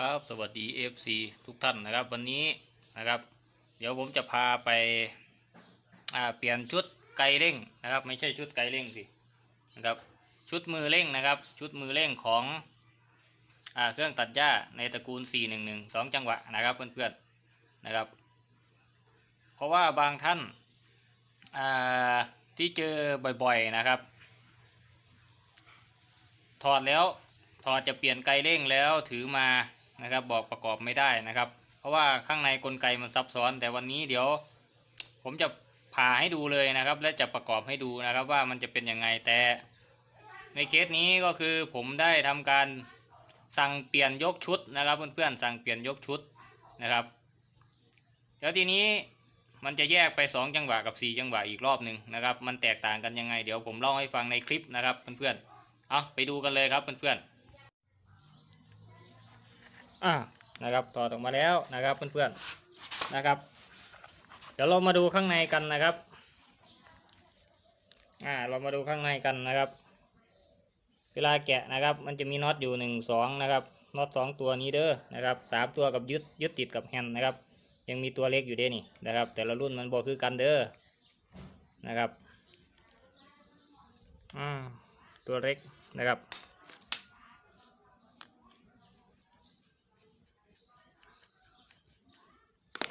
ครับสวัสดี FC ทุกท่านนะครับ วันนี้นะครับ เดี๋ยวผมจะพาไปาเปลี่ยนชุดไกเร่งนะครับ ไม่ใช่ชุดไกเร่งสินะครับชุดมือเร่งนะครับ ชุดมือเร่งของอเครื่องตัดหญ้าในตระกูล 411 2 จังหวะนะครับเพื่อนๆนะครับ เพราะว่าบางท่านาที่เจอบ่อยๆนะครับ ถอดแล้วถอดจะเปลี่ยนไกเร่งแล้วถือมา นะครับ บอกประกอบไม่ได้นะครับ เพราะว่าข้างในกลไกมันซับซ้อน แต่วันนี้เดี๋ยว ผมจะผ่าให้ดูเลยนะครับ และจะประกอบให้ดูนะครับว่ามันจะเป็นยังไงแต่ในเคสนี้ก็คือผมได้ทำการสั่งเปลี่ยนยกชุดนะครับ เพื่อนๆสั่งเปลี่ยนยกชุดนะครับแล้วทีนี้มันจะแยกไป 2 จังหวะกับ 4 จังหวะอีกรอบหนึ่งนะครับ มันแตกต่างกันยังไง เดี๋ยวผมเล่าให้ฟังในคลิปนะครับเพื่อนๆเอาไปดูกันเลยครับเพื่อนๆ อ่านะครับถอดออกมาแล้วนะครับเพื่อนๆนะครับ เดี๋ยวเรามาดูข้างในกันนะครับอ่าเรามาดูข้างในกันนะครับ เวลาแกะนะครับ มันจะมีน็อตอยู่หนึ่งสองนะครับน็อตสองตัวนี้เด้อนะครับสามตัวกับยึดยึดติดกับแฮนด์นะครับ ยังมีตัวเล็กอยู่เด้นี่นะครับ แต่ละรุ่นมันบอกคือกันเด้อนะครับอ่าตัวเล็กนะครับ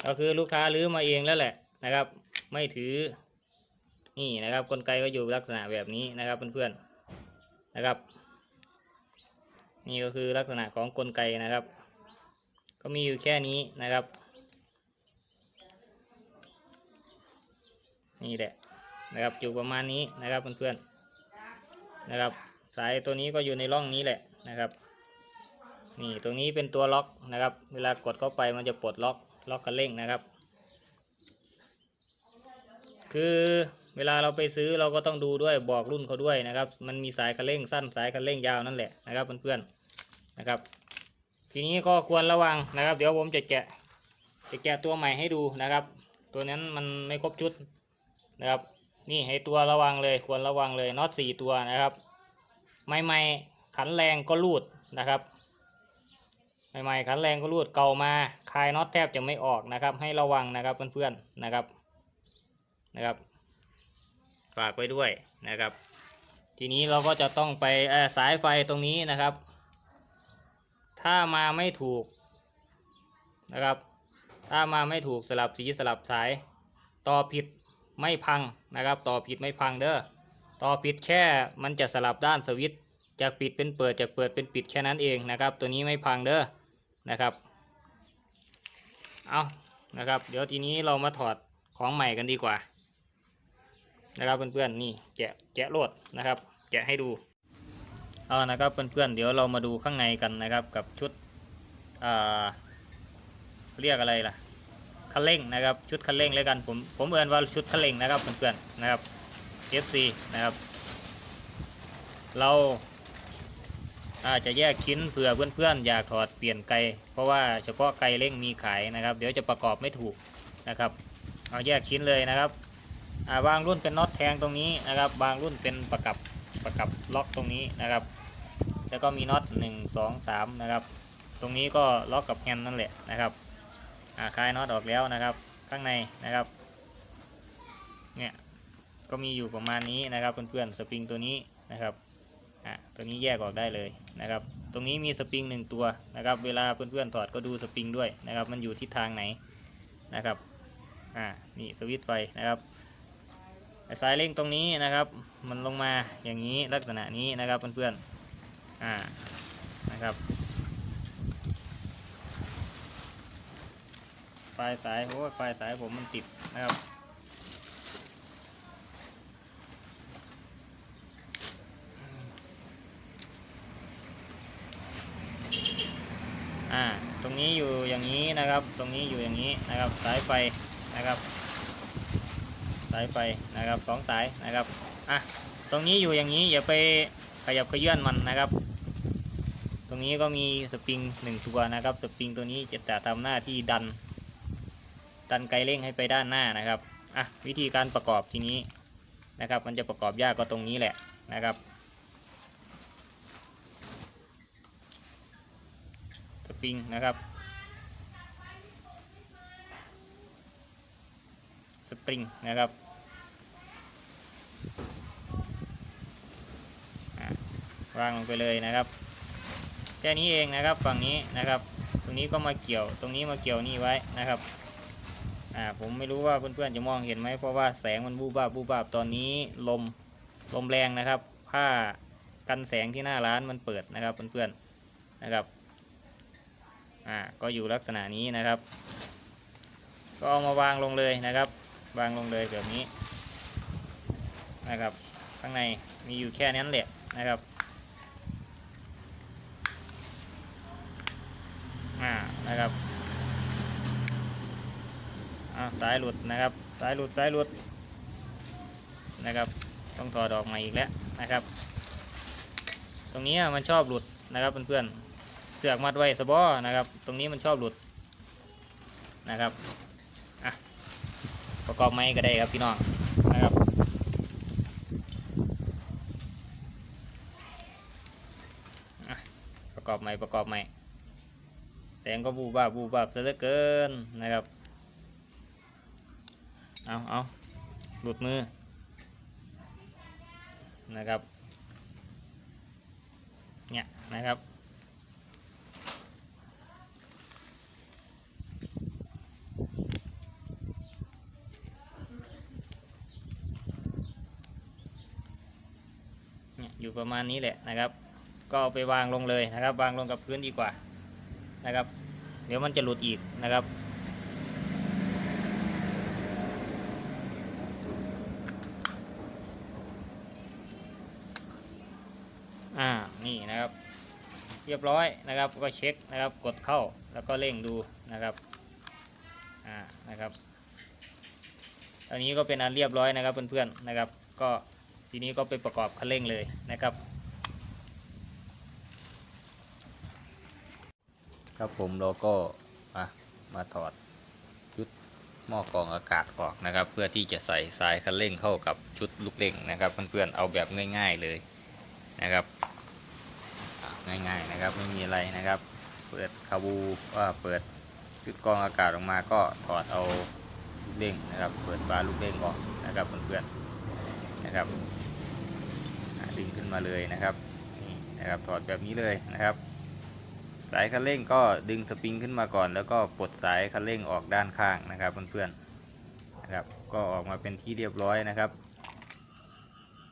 ก็คือลูกค้าลื้อมาเองแล้วแหละนะครับ ไม่ถือนี่นะครับกลไกก็อยู่ลักษณะแบบนี้นะครับเพื่อนๆนะครับ นี่ก็คือลักษณะของกลไกนะครับ ก็มีอยู่แค่นี้นะครับ นี่แหละนะครับอยู่ประมาณนี้นะครับเพื่อนๆนะครับ สายตัวนี้ก็อยู่ในร่องนี้แหละนะครับ นี่ตรงนี้เป็นตัวล็อกนะครับ เวลากดเข้าไปมันจะปลดล็อก ล็อกคันเร่งนะครับ คือเวลาเราไปซื้อเราก็ต้องดูด้วยบอกรุ่นเขาด้วยนะครับ มันมีสายคันเร่งสั้นสายคันเร่งยาวนั่นแหละนะครับเพื่อนๆนะครับ ทีนี้ก็ควรระวังนะครับ เดี๋ยวผมจะแกะจะแกะตัวใหม่ให้ดูนะครับ ตัวนั้นมันไม่ครบชุดนะครับ นี่ให้ตัวระวังเลยควรระวังเลยน็อตสี่ตัวนะครับ ใหม่ๆขันแรงก็รูดนะครับ ใหม่ๆขันแรงก็รูดเก่ามาคลายน็อตแทบจะไม่ออกนะครับ ให้ระวังนะครับเพื่อนๆนะครับนะครับ ฝากไว้ด้วยนะครับ ทีนี้เราก็จะต้องไปสายไฟตรงนี้นะครับ ถ้ามาไม่ถูกนะครับ ถ้ามาไม่ถูกสลับสีสลับสายต่อผิดไม่พังนะครับ ต่อผิดไม่พังเด้อต่อผิดแค่มันจะสลับด้านสวิตช์จากปิดเป็นเปิดจากเปิดเป็นปิดแค่นั้นเองนะครับ ตัวนี้ไม่พังเด้อ นะครับ เอานะครับ เดี๋ยวทีนี้เรามาถอดของใหม่กันดีกว่า นะครับเพื่อนๆนี่แกะแกะโลดนะครับ แกะให้ดูเอานะครับเพื่อนๆเดี๋ยวเรามาดูข้างในกันนะครับกับชุดอ่าเรียกอะไรล่ะคันเร่งนะครับชุดคันเร่งแล้วกันผมผมเอ่นว่าชุดคันเร่งนะครับเพื่อนๆนะครับ FC นะครับ เรา อาจจะแยกชิ้นเผื่อเพื่อนๆอยากถอดเปลี่ยนไกเพราะว่าเฉพาะไกเร่งมีขายนะครับ เดี๋ยวจะประกอบไม่ถูกนะครับ เอาแยกชิ้นเลยนะครับาบางรุ่นเป็นน็อตแทงตรงนี้นะครับ บางรุ่นเป็นประกับประกับล็อกตรงนี้นะครับ แล้วก็มีน็อตหนึ่งสองสามนะครับ ตรงนี้ก็ล็อกกับแฮนนั่นแหละนะครับคลายน็อตออกแล้วนะครับ ข้างในนะครับเนี่ยก็มีอยู่ประมาณนี้นะครับเพื่อนๆสปริงตัวนี้นะครับ อะตัวนี้แยกออกได้เลยนะครับ ตรงนี้มีสปริงหนึ่งตัวนะครับ เวลาเพื่อนๆถอดก็ดูสปริงด้วยนะครับ มันอยู่ทิศทางไหนนะครับ อ่า นี่สวิตช์ไฟนะครับสายเร่งตรงนี้นะครับ มันลงมาอย่างนี้ลักษณะนี้นะครับเพื่อนๆ อ่า นะครับปลายสายโอ้ยปลายสายผมมันติดนะครับ อ่าตรงนี้อยู่อย่างนี้นะครับ ตรงนี้อยู่อย่างนี้นะครับ สายไฟนะครับ สายไฟนะครับสองสายนะครับอะตรงนี้อยู่อย่างนี้อย่าไปขยับขยื่นมันนะครับ ตรงนี้ก็มีสปริงหนึ่งตัวนะครับ สปริงตัวนี้จะจะทำหน้าที่ดัน ดันไกเร่งให้ไปด้านหน้านะครับอะวิธีการประกอบทีนี้นะครับ มันจะประกอบยากก็ตรงนี้แหละนะครับ ปริงนะครับ สปริงนะครับวางลงไปเลยนะครับแค่นี้เองนะครับฝั่งนี้นะครับ ตรงนี้ก็มาเกี่ยวตรงนี้มาเกี่ยวนี่ไว้นะครับอ่าผมไม่รู้ว่าเพื่อนๆจะมองเห็นไหมเพราะว่าแสงมันบูบาบูบาบตอนนี้ลมลมแรงนะครับ ผ้ากันแสงที่หน้าร้านมันเปิดนะครับเพื่อนๆนะครับ อ่าก็อยู่ลักษณะนี้นะครับ ก็เอามาวางลงเลยนะครับ วางลงเลยแบบนี้นะครับ ข้างในมีอยู่แค่นั้นแหละนะครับอ่านะครับอ่าสายหลุดนะครับ สายหลุดสายหลุดนะครับ ต้องถอดออกมาอีกแล้วนะครับ ตรงนี้มันชอบหลุดนะครับเพื่อนๆ สือกมัดไว้สบอนะครับ ตรงนี้มันชอบหลุดนะครับอะประกอบไม้ก็ได้ครับพี่น้องนะครับอะประกอบไม้ประกอบไม้แสงก็บูบาบูบาบซะเหลือเกินนะครับเอาเอาหลุดมือนะครับเนี่ยนะครับ เนี่ยอยู่ ประมาณนี้แหละนะครับ ก็เอาไปวางลงเลยนะครับ วางลงกับพื้นดีกว่านะครับ เดี๋ยวมันจะหลุดอีกนะครับอ่านี่นะครับ เรียบร้อยนะครับก็เช็คนะครับกดเข้าแล้วก็เร่งดูนะครับอ่านะครับอันนี้ก็เป็นอันเรียบร้อยนะครับเพื่อนๆนะครับ ก็ ทีนี้ก็ไปประกอบคันเร่งเลยนะครับ ครับผมเราก็มามาถอดชุดหม้อกรองอากาศออกนะครับ เพื่อที่จะใส่สายคันเร่งเข้ากับชุดลูกเร่งนะครับ เพื่อนๆเอาแบบง่าย ๆเลยนะครับง่ายๆนะครับไม่มีอะไรนะครับ เปิดคาบูว่าเปิดชุดกรองอากาศออกมาก็ถอดเอาลูกเร่งนะครับ เปิดฝาลูกเร่งออกนะครับเพื่อนๆนะครับ ดึงขึ้นมาเลยนะครับนี่นะครับถอดแบบนี้เลยนะครับ สายคันเร่งก็ดึงสปริงขึ้นมาก่อน แล้วก็ปลดสายคันเร่งออกด้านข้างนะครับเพื่อนๆนะครับก็ออกมาเป็นที่เรียบร้อยนะครับ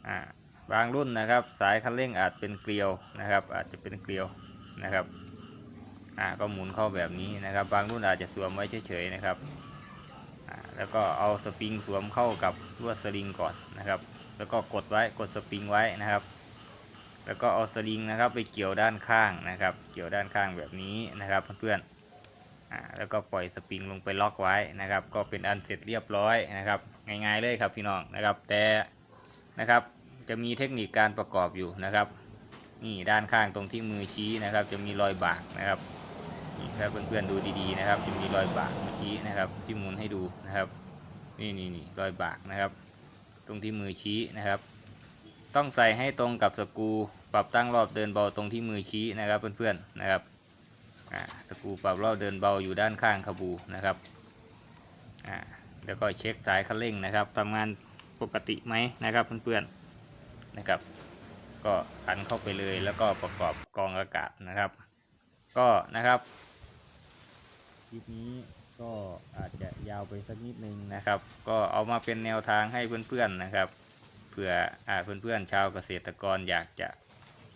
อ่าบางรุ่นนะครับ สายคันเร่งอาจเป็นเกลียวนะครับ อาจจะเป็นเกลียวนะครับอ่าก็หมุนเข้าแบบนี้นะครับ บางรุ่นอาจจะสวมไว้เฉยๆนะครับแล้วก็เอาสปริงสวมเข้ากับลวดสลิงก่อนนะครับ แล้วก็กดไว้กดสปริงไว้นะครับ แล้วก็เอาสลิงนะครับไปเกี่ยวด้านข้างนะครับ เกี่ยวด้านข้างแบบนี้นะครับเพื่อนๆอ่าแล้วก็ปล่อยสปริงลงไปล็อกไว้นะครับ ก็เป็นอันเสร็จเรียบร้อยนะครับ ง่ายๆเลยครับพี่น้องนะครับ แต่นะครับจะมีเทคนิคการประกอบอยู่นะครับนี่ด้านข้างตรงที่มือชี้นะครับ จะมีรอยบากนะครับนี่ถ้าเพื่อนๆดูดีๆนะครับ จะมีรอยบากเมื่อกี้นะครับ ที่หมุนให้ดูนะครับ นี่นี่นี่รอยบากนะครับ ตรงที่มือชี้นะครับ ต้องใส่ให้ตรงกับสกูปรับตั้งรอบเดินเบาตรงที่มือชี้นะครับเพื่อนๆนะครับสกูปรับรอบเดินเบาอยู่ด้านข้างขบูนะครับแล้วก็เช็คสายคันเร่งนะครับทำงานปกติไหมนะครับเพื่อนๆนะครับ ก็พันเข้าไปเลยแล้วก็ประกอบกองอากาศนะครับ ก็นะครับคลิปนี้ ก็อาจจะยาวไปสักนิดนึงนะครับ ก็เอามาเป็นแนวทางให้เพื่อนๆนะครับเผื่ออเพื่อนๆชาวเกษตรกรอยากจะ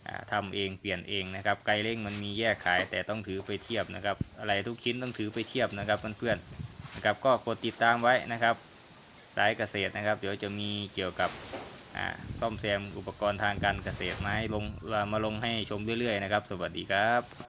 อ่าทำเองเปลี่ยนเองนะครับไก่เล้งมันมีแยกขายแต่ต้องถือไปเทียบนะครับ อะไรทุกชิ้นต้องถือไปเทียบนะครับเพื่อนๆนะครับก็กดติดตามไว้นะครับสายเกษตรนะครับ เดี๋ยวจะมีเกี่ยวกับซ่อมแซมอุปกรณ์ทางการเกษตรมาให้ลงมาลงให้ชมเรื่อยๆนะครับ สวัสดีครับ